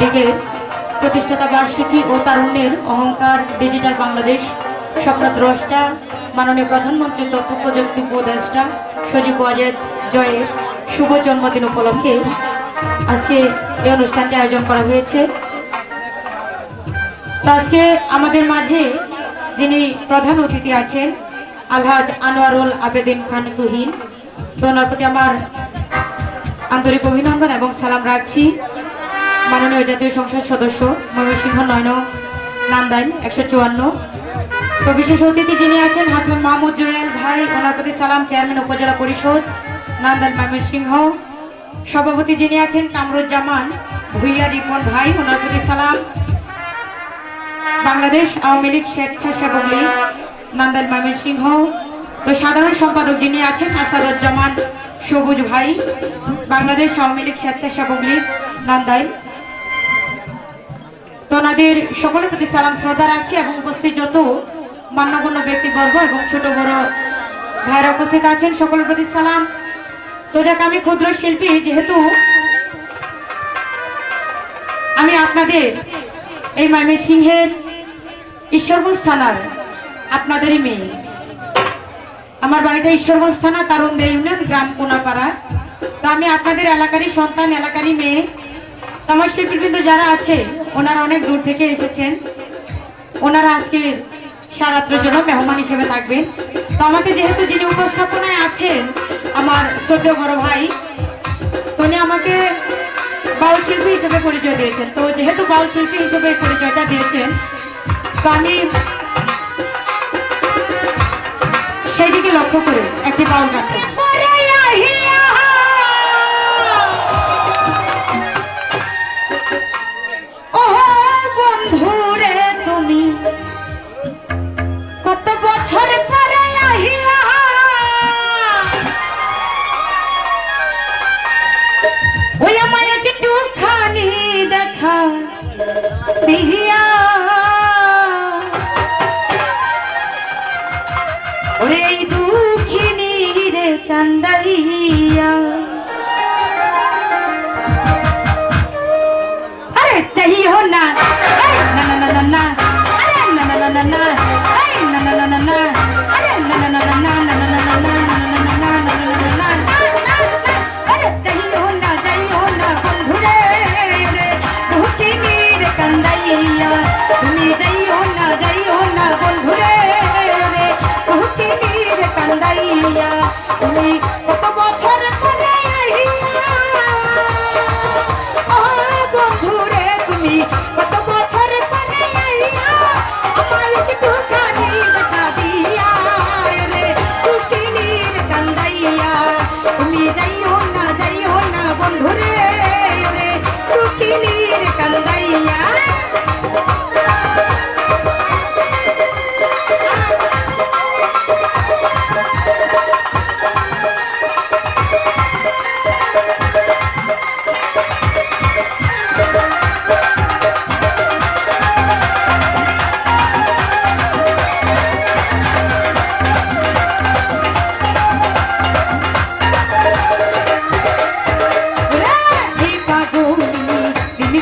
লীগের প্রতিষ্ঠাতা বার্ষিকী ও তারুণ্যের অহংকার ডিজিটাল বাংলাদেশ স্বপ্নদ্রষ্টা মাননীয় প্রধানমন্ত্রী তথ্য প্রযুক্তি উপদেষ্টা সজীব ওয়াজেদ জয়ের শুভ জন্মদিন উপলক্ষে আজকে এই অনুষ্ঠানটি আয়োজন করা হয়েছে। আজকে আমাদের মাঝে যিনি প্রধান অতিথি আছেন, আলহাজ আনোয়ারুল আবেদিন খান তুহিন। তো ওনার প্রতি আমার আন্তরিক অভিনন্দন এবং সালাম রাখছি। মাননীয় জাতীয় সংসদ সদস্য ময়মনসিংহ নয়ন নান্দাইল একশো চুয়ান্ন। তো বিশেষ অতিথি যিনি আছেন হাসান মাহমুদ জোয়েল ভাই, ওনার প্রতি সালাম, চেয়ারম্যান, উপজেলা পরিষদ নান্দাইল ময়মনসিংহ। সভাপতি যিনি আছেন কামরুজ্জামান ভুইয়া, রিপন ভাই, ওনার প্রতি সালাম। বাংলাদেশ আওয়ামী লীগ স্বেচ্ছাসেবক লীগ নান্দাইল ময়মনসিংহ। তো সাধারণ সম্পাদক যিনি আছেন আসাদুজ্জামান সবুজ ভাই, বাংলাদেশ আওয়ামী লীগ স্বেচ্ছাসেবক লীগ নান্দাইল তো ওনাদের সকলের প্রতি সালাম, শ্রদ্ধা রাখছি এবং উপস্থিত যত মান্যগণ্য ব্যক্তিবর্গ এবং ছোট বড় ভাইরা উপস্থিত আছেন, সকলের প্রতি সালাম। তো যাক, আমি ক্ষুদ্র শিল্পী, যেহেতু আমি আপনাদের এই ময়মনসিংহের ঈশ্বরগঞ্জ থানার আপনাদেরই মেয়ে। আমার বাড়িটা ঈশ্বরগঞ্জ থানা তারুণদে ইউনিয়ন, গ্রাম কোনাপাড়া। তো আমি আপনাদের এলাকারই সন্তান, এলাকারই মেয়ে। আমার শিল্পীবৃন্দ যারা আছে, ওনারা অনেক দূর থেকে এসেছেন। ওনারা আজকে সারাত্রের জন্য মেহমান হিসেবে থাকবেন। তো আমাকে যেহেতু যিনি উপস্থাপনায় আছেন, আমার শ্রদ্ধেয় বড় ভাই উনি আমাকে বাউল শিল্পী হিসেবে পরিচয় দিয়েছেন। তো যেহেতু বাউল শিল্পী হিসেবে পরিচয়টা দিয়েছেন, তো আমি সেই দিকে লক্ষ্য করে একটি বাউল গান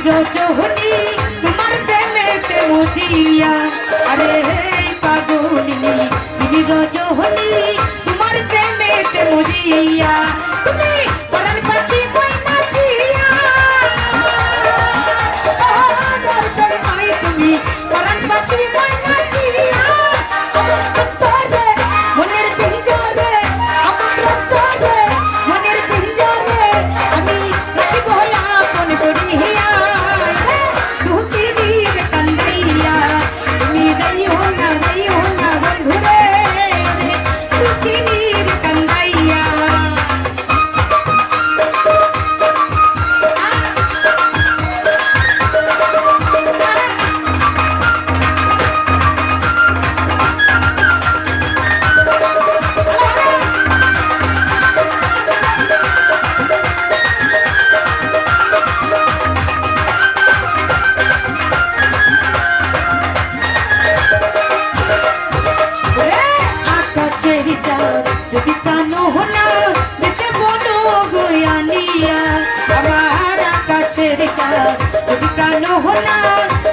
রজহনি তোমার প্রেমেতে মজিয়া আরে হে পাগলিনী রজহনি রে চাঁদ যদি প্রাণ হোনা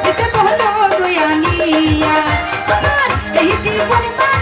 এতে বলো গয়ানিয়া এই জীবন মা